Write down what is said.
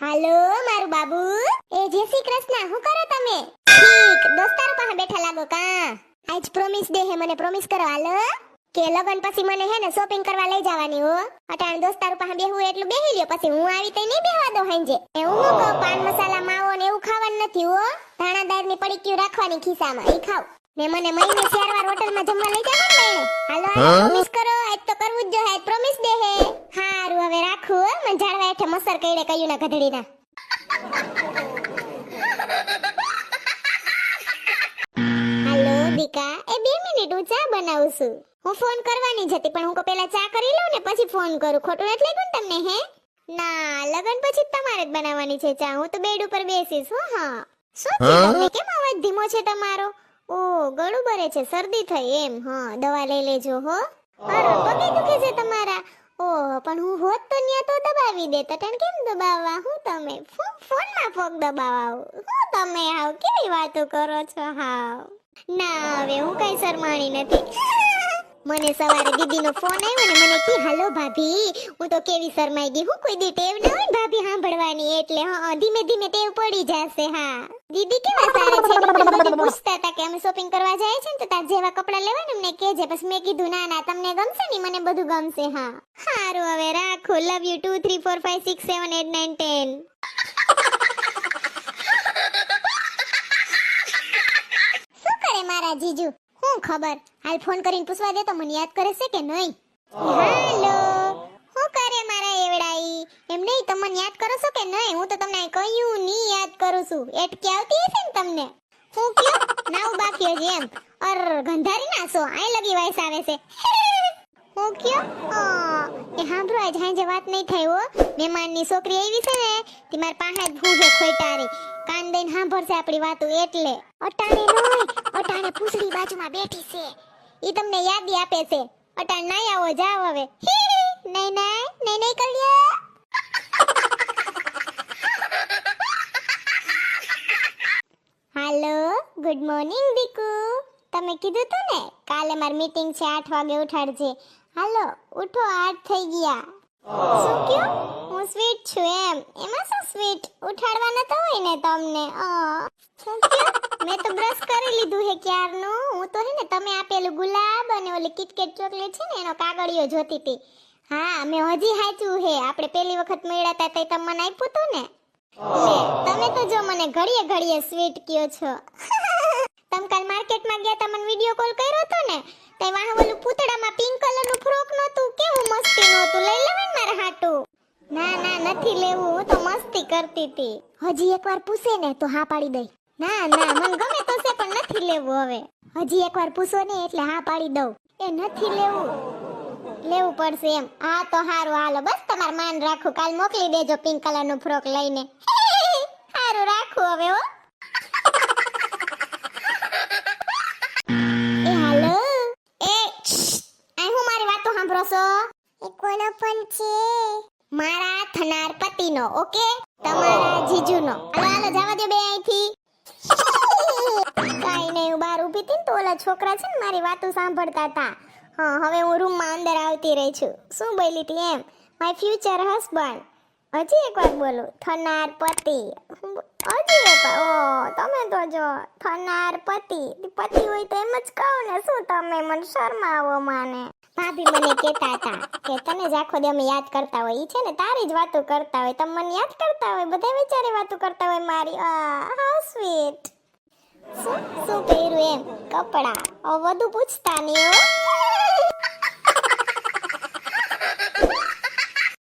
હાલો મારું બાબુ. એ જય શ્રી કૃષ્ણ. શું કરો તમે? ઠીક. દોસ્તારો પાસે બેઠા લાગો કા? આજ પ્રોમિસ ડે હે મને પ્રોમિસ કરો. હાલો. કે લગન પછી મને હે ને શોપિંગ કરવા લઈ જવાની હો. અટાણ દોસ્તારો પાસે બેહું એટલું બેહી લ્યો. પછી હું આવી તઈ નહીં બેહવા દો હાંજે. એ હું કહું પાન મસાલા માવો ને એવું ખાવાનું નથી હો. ધાણાદારની પડીકીઓ રાખવાની ખિસ્સામાં? ઈ ખાવ ને મને મહિને ચાર વાર હોટલમાં જમવા લઈ જવાનું હાલો પ્રોમિસ કરો આજ તો કરવું જ જોઈએ આજ પ્રોમિસ ડે હે હારું હવે હો હેઠે મસર કઈડે કયું ના ગધડીના. હાલો દીકા એ બે મિનિટ હું ચા બનાવું છું. હું ફોન કરવાની જ હતી પણ હું પહેલા ચા કરી લઉં ને પછી ફોન કરું. ખોટું એટલે લાગ્યું તમને હે? ના લગન પછી તમારે જ બનાવવાની છે ચા. હું તો બેડ ઉપર બેસીશ હો હા. શું કેમ અવાજ ધીમો છે તમારો? ઓ ગળું ભરે છે શરદી થઈ એમ હા. દવા લઈ લેજો હો. અરે પગે દુખે છે તમારા. દબાવી દે તટણ કેમ દબાવવા? હું તમે ફોનમાં ફોક દબાવાવ હું તમે હાવ કેવી વાતો કરો છો હાવ? ના, હવે હું કઈ શરમાણી નથી. મને સવારે દીદીનો ફોન આવ્યો ને મને કી, હાલો ભાભી, હું તો કેવી શરમાઈ ગઈ. હું કોઈ દી ટેવ ના હોય ભાભી સાંભળવાની. એટલે, હા ધીમે ધીમે ટેવ પડી જશે, હા. દીદી કેવા સારા છે? મને પૂછતા હતા કે અમે શોપિંગ કરવા જાય છે ને, તો તાર જેવા કપડાં લેવા ને અમને કહેજે. પછી મેં કીધું, ના ના, તમને ગમશે ને? મને બધું ગમશે. હા. સારું હવે રાખો. Love you two three four five six seven eight nine ten શું કરે મારા જીજુ? હું ખબર? હાલ ફોન કરીને પૂછવા દે તો મને યાદ કરે છે કે નહીં? હાલો શું કરે મારા એવડાઈ એમ નહીં, તમને યાદ કરો છો કે નહીં? હું તો તમને કહ્યું, ની યાદ કરું છું. એટકી આવતી હશે ને તમને? હું કયો? નાવ બાકી હજી એમ. અર, ગંધારી નાસો. આય લગી વાઈસ આવે છે. હું કયો? એ હાંભળો આજ હાંજે વાત નહીં થઈ હો. મહેમાનની છોકરી આવી છે ને, તે માર પાસે ભૂજે ખોટારી કાન દઈને હાંભળશે આપણી વાતો એટલે. અટાણે નહીં, અટાણે પૂછડી બાજુમાં બેઠી છે. ઈ તમને યાદી આપે છે. અટાણ નહીં આવો, જાવ હવે. નહીં નહીં નહીં નહીં કર્યો હાલો ગુડ મોર્નિંગ દીકુ તમે કીધું તું ને, કાલે મારી મીટિંગ છે, આઠ વાગે ઉઠાડજે. હાલો ઉઠો, આઠ થઈ ગયા. શું કયું? હું સ્વીટ છું એમ. એમાં શું સ્વીટ ઉઠાડવા નતો હોય ને તમને. મેં તો બ્રશ કરી લીધું હે ક્યારનું. હું તો હે ને, તમે આપેલું ગુલાબ અને ઓલી કિટકેટ ચોકલેટ છે ને, એનો કાગળિયો જોતી હતી. હા, મેં હજી હાચું હે. આપણે પેલી વખત મળ્યા હતા તે તમને આપ્યું હતું ને. તમે તો જો મને ઘડીએ ઘડીએ સ્વીટ કયો છો. તમે કાલ માર્કેટમાં ગયા તા વિડિયો કોલ કર્યો હતો ને, તે વાહ ઓલું પૂતળામાં પિંક કલરનું ફ્રોક નહોતું, કેવું મસ્તી નહોતું લઈ લેવાય મારા હાટું. ના ના, નથી લેવું, હું તો મસ્તી કરતી હતી. હજી એકવાર પૂછે ને તો હા પાડી દઈ. ના ના, મને ગમે તો છે, પણ નથી લેવું હવે. હજી એકવાર પૂછો ને એટલે હા પાડી દઉં. એ નથી લેવું. લેવું પડશે એમ. હા, તો હારું, હાલો. બસ, તમાર માન રાખું. કાલ મોકલી દેજો પિંક કલરનું ફ્રોક લઈને. હારું, રાખું હવે, હો. મારી થનાર પતિનો ઓકે? તમારા જીજુનો. હાલો જવા દો બે અહીંથી. કાઈ નહીં, હું બહાર ઊભી ને ઓલા છોકરા છે ને મારી વાતો સાંભળતા હતા. હા, હવે હું રૂમમાં અંદર આવતી રહી છું. શું બોલી હતી એમ? માય ફ્યુચર હસબન્ડ હજી એકવાર બોલો. થનાર પતિ હજી એકવાર? ઓ, તમે તો જો થનાર પતિ પતિ હોય તો એમ જ કહો ને, શું તમે મને શરમાવો માને? ભાભી મને કહેતા હતા કે તને જ આખો દી અમે યાદ કરતા હોય. એ છે ને, તારી જ વાતો કરતા હોય. તમે મને યાદ કરતા હોય, બધા વિચારે વાતો કરતા હોય મારી. આ હાઉ સ્વીટ શું શું પહેર્યું એમ? કપડા? વધુ પૂછતા નહીં